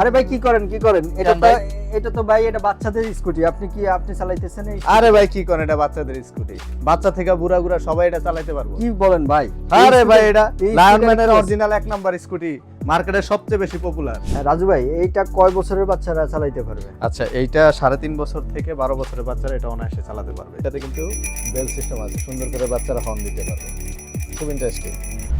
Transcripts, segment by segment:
আরে ভাই কি করেন কি করেন? এটা তো এটা তো ভাই এটা বাচ্চাদের স্কুটি। আপনি কি আপনি চালাইতেছেন আরে ভাই কি করেন এটা বাচ্চাদের স্কুটি। বাচ্চা থেকে বুড়া বুড়া সবাই এটা চালাতে পারব। কি বলেন ভাই? আরে ভাই এটা লায়নম্যানের অরিজিনাল এক নাম্বার স্কুটি। মার্কেটে সবচেয়ে বেশি পপুলার হ্যাঁ, রাজু ভাই এইটা কয় বছরের বাচ্চারা চালাইতে পারবে? আচ্ছা এইটা সাড়ে তিন বছর থেকে বারো বছরের বাচ্চারা এটা অনায়াসে চালাতে পারবে। এটাতে কিন্তু বেল সিস্টেম আছে সুন্দর করে বাচ্চারা হর্ন দিতে পারবে। খুব ইন্টারেস্টিং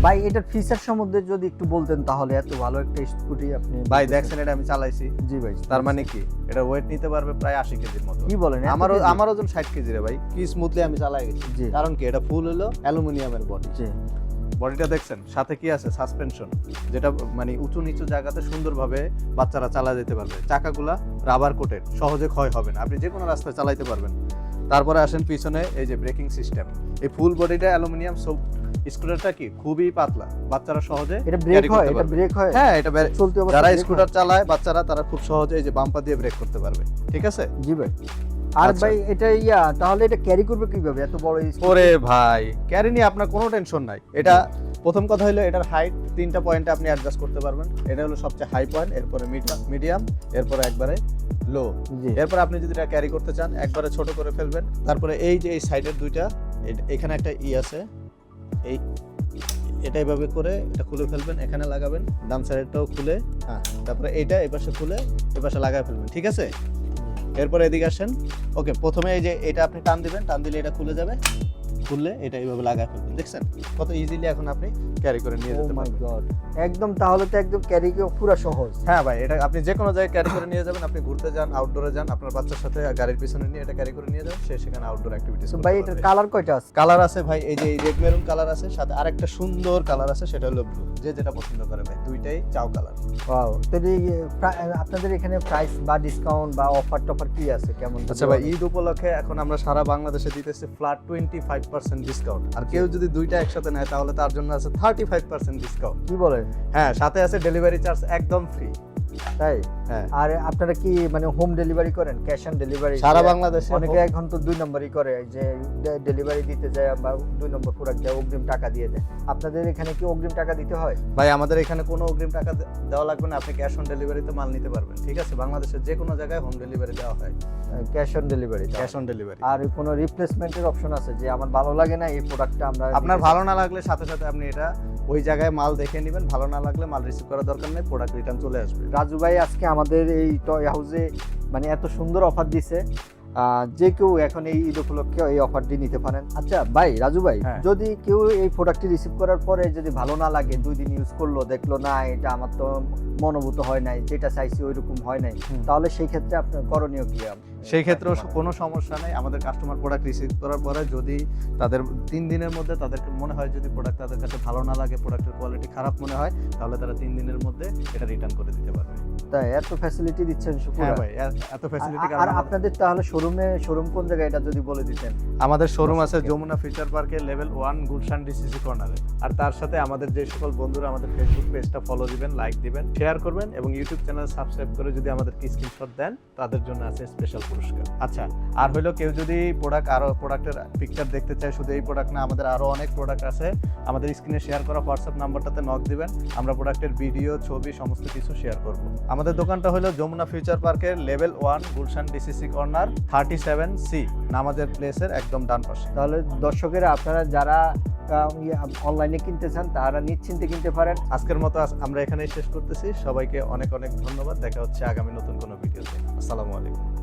ভাই এটার ফিচার সম্বন্ধে যদি একটু বলতেন তাহলে এত ভালো একটা স্কুটি আপনি ভাই দেখছেন এটা আমি চালাইছি। জি ভাই তার মানে কি? এটা ওয়েট নিতে পারবে প্রায় আশি কেজির মতো। কি বলেন আমার আমার ওজন ষাট কেজি রে ভাই। কি স্মুথলি আমি চালাই গেছি। জি। কারণ কি? এটা ফুল হলো অ্যালুমিনিয়ামের বডি জি। বডিটা দেখছেন? সাথে কি আছে? সাসপেনশন যেটা মানে উঁচু নিচু জায়গাতে সুন্দরভাবে বাচ্চারা চালা যেতে পারবে। চাকাগুলা রাবার কোটেড সহজে ক্ষয় হবে না। আপনি যে কোনো রাস্তায় চালাইতে পারবেন। তারপরে আসেন পিছনে এই যে ব্রেকিং সিস্টেম। এই ফুল বডিটা অ্যালুমিনিয়াম সব স্কুটারটা কি? খুবই পাতলা। বাচ্চারা সহজে এটা ব্রেক হয়? এটা ব্রেক হয়? হ্যাঁ এটা চলতে অবস্থায় যারা স্কুটার চালায় বাচ্চারা তারা খুব সহজে এই যে বাম্পা দিয়ে ব্রেক করতে পারবে। ঠিক আছে? জি ভাই। আর আচ্ছা। ভাই এটা ইয়া তাহলে এটা ক্যারি করবে কীভাবে? এত বড়? ওরে ভাই ক্যারি নিয়ে আপনার কোনো টেনশন নাই। এটা প্রথম কথা হলো এটার হাইট তিনটা পয়েন্টে আপনি অ্যাডজাস্ট করতে পারবেন। এটা হলো সবচেয়ে হাই পয়েন্ট এরপরে মিডিয়াম এরপরে একবারে লো এরপর আপনি যদি এটা ক্যারি করতে চান একবারে ছোট করে ফেলবেন। তারপরে এই যে এই সাইডের দুইটা এখানে একটা ই আছে। এই এটা এভাবে করে এটা খুলে ফেলবেন এখানে লাগাবেন ডান সাইডটাও খুলে হ্যাঁ তারপরে এইটা এই পাশে খুলে এই পাশে লাগাই ফেলবেন ঠিক আছে? এরপরে এদিকে আসেন। ওকে প্রথমে এই যে এটা আপনি টান দিবেন টান দিলে এটা খুলে যাবে। খুললে এটা এইভাবে লাগাই ফেলবেন। দেখছেন? কত ইজিলি এখন আপনি ক্যারি করে নিয়ে যেতে পারবেন। একদম তাহলে তো একদম ক্যারি পুরো সহজ। হ্যাঁ ভাই এটা আপনি যে কোনো জায়গায় ক্যারি করে নিয়ে যাবেন আপনি ঘুরতে যান আউটডোরে যান আপনার বাচ্চার সাথে গাড়ির পিছনে নিয়ে এটা ক্যারি করে নিয়ে যান সে সেখানে আউটডোর অ্যাক্টিভিটিস ভাই এটার কালার কয়টা আছে? কালার আছে ভাই এই যে রেড মেরুন কালার আছে সাথে আরেকটা সুন্দর কালার আছে সেটা হলো ব্লু যে যেটা পছন্দ করে ভাই দুইটাই চাও কালার ওয়াও তো আপনাদের এখানে প্রাইস বা ডিসকাউন্ট বা অফার টফার কি আছে? কেমন? আচ্ছা ভাই ঈদ উপলক্ষে এখন আমরা সারা বাংলাদেশে দিতেছি flat twenty five percent discount আর কেউ যদি দুইটা একসাথে নেয় তাহলে তার জন্য আছে থার্টি ফাইভ পার্সেন্ট ডিসকাউন্ট কি বলেন হ্যাঁ সাথে আছে ডেলিভারি চার্জ একদম ফ্রি তাই? হ্যাঁ। আর আপনারা কি মানে হোম ডেলিভারি করেন? ক্যাশ অন ডেলিভারি সারা বাংলাদেশে অনেকে এখন তো দুই নম্বরই করে যে ডেলিভারি দিতে যায় বা দুই নম্বর প্রোডাক্ট দেয় অগ্রিম টাকা দিয়ে দেয়। আপনাদের এখানে কি অগ্রিম টাকা দিতে হয়? ভাই আমাদের এখানে কোনো অগ্রিম টাকা দেওয়া লাগবে না। আপনি ক্যাশ অন ডেলিভারিতে মাল নিতে পারবেন ঠিক আছে? বাংলাদেশের যে কোনো জায়গায় হোম ডেলিভারি দেওয়া হয়। Cash on delivery cash on delivery আর কোনো রিপ্লেসমেন্টের অপশন আছে? যে আমার ভালো লাগে না এই প্রোডাক্টটা আমরা আপনার ভালো না লাগলে সাথে সাথে আপনি এটা ওই জায়গায় মাল দেখে নেবেন, ভালো না লাগলে মাল রিসিভ করার দরকার নেই প্রোডাক্ট রিটার্ন চলে আসবে। রাজু ভাই, আজকে আমাদের এই টয় হাউসে মানে এত সুন্দর অফার দিছে। যে কেউ এখন এই ঈদ উপলক্ষে এই অফারটি নিতে পারেন। আচ্ছা ভাই রাজু ভাই হ্যাঁ। যদি কেউ এই প্রোডাক্টটি রিসিভ করার পরে যদি ভালো না লাগে দুই দিন ইউজ করল দেখল না এটা আমার তো মনোভূত হয় নাই যেটা চাইছি ওই রকম হয় নাই তাহলে সেই ক্ষেত্রে আপনার করণীয় কি? সেই ক্ষেত্রেও কোনো সমস্যা নেই। আমাদের কাস্টমার প্রোডাক্ট রিসিভ করার পরে যদি তাদের তিন দিনের মধ্যে তাদেরকে মনে হয় যদি প্রোডাক্ট তাদের কাছে ভালো না লাগে প্রোডাক্টের কোয়ালিটি খারাপ মনে হয় তাহলে তারা তিন দিনের মধ্যে এটা রিটার্ন করে দিতে পারবে। এত ফ্যাসিলিটি দিচ্ছেন হ্যাঁ ভাই এত ফ্যাসিলিটি আর আপনাদের তাহলে শোরুমে শোরুম কোন জায়গায় এটা যদি বলে দিতেন? আমাদের শোরুম আছে যমুনা পার্কের লেভেল ওয়ান গুলশান ডিসিসি কর্নারে আর তার সাথে আমাদের যে সকল বন্ধুরা আমাদের ফেসবুক পেজটা ফলো দিবেন লাইক দিবেন শেয়ার করবেন এবং ইউটিউব চ্যানেল সাবস্ক্রাইব করে যদি আমাদেরকে স্ক্রিনশট দেন তাদের জন্য আছে স্পেশাল পুরস্কার। আচ্ছা আর হলো কেউ যদি প্রোডাক্ট আরও প্রোডাক্টের পিকচার দেখতে চায় শুধু এই প্রোডাক্ট না আমাদের আরও অনেক প্রোডাক্ট আছে। আমাদের স্ক্রিনে শেয়ার করা হোয়াটসঅ্যাপ নাম্বারটাতে নক দিবেন আমরা প্রোডাক্টের ভিডিও ছবি সমস্ত কিছু শেয়ার করব। আমাদের দোকানটা হলো যমুনা ফিউচার পার্কের level one Gulshan DCC corner thirty seven C নামাজের প্লেসের একদম ডান পাশে। তাহলে দর্শকেরা আপনারা যারা অনলাইনে কিনতে চান তারা নিশ্চিন্তে কিনতে পারেন। আজকের মতো আমরা এখানেই শেষ করতেছি। সবাইকে অনেক অনেক ধন্যবাদ। দেখা হচ্ছে আগামী নতুন কোনো ভিডিওতে। আসসালামু আলাইকুম।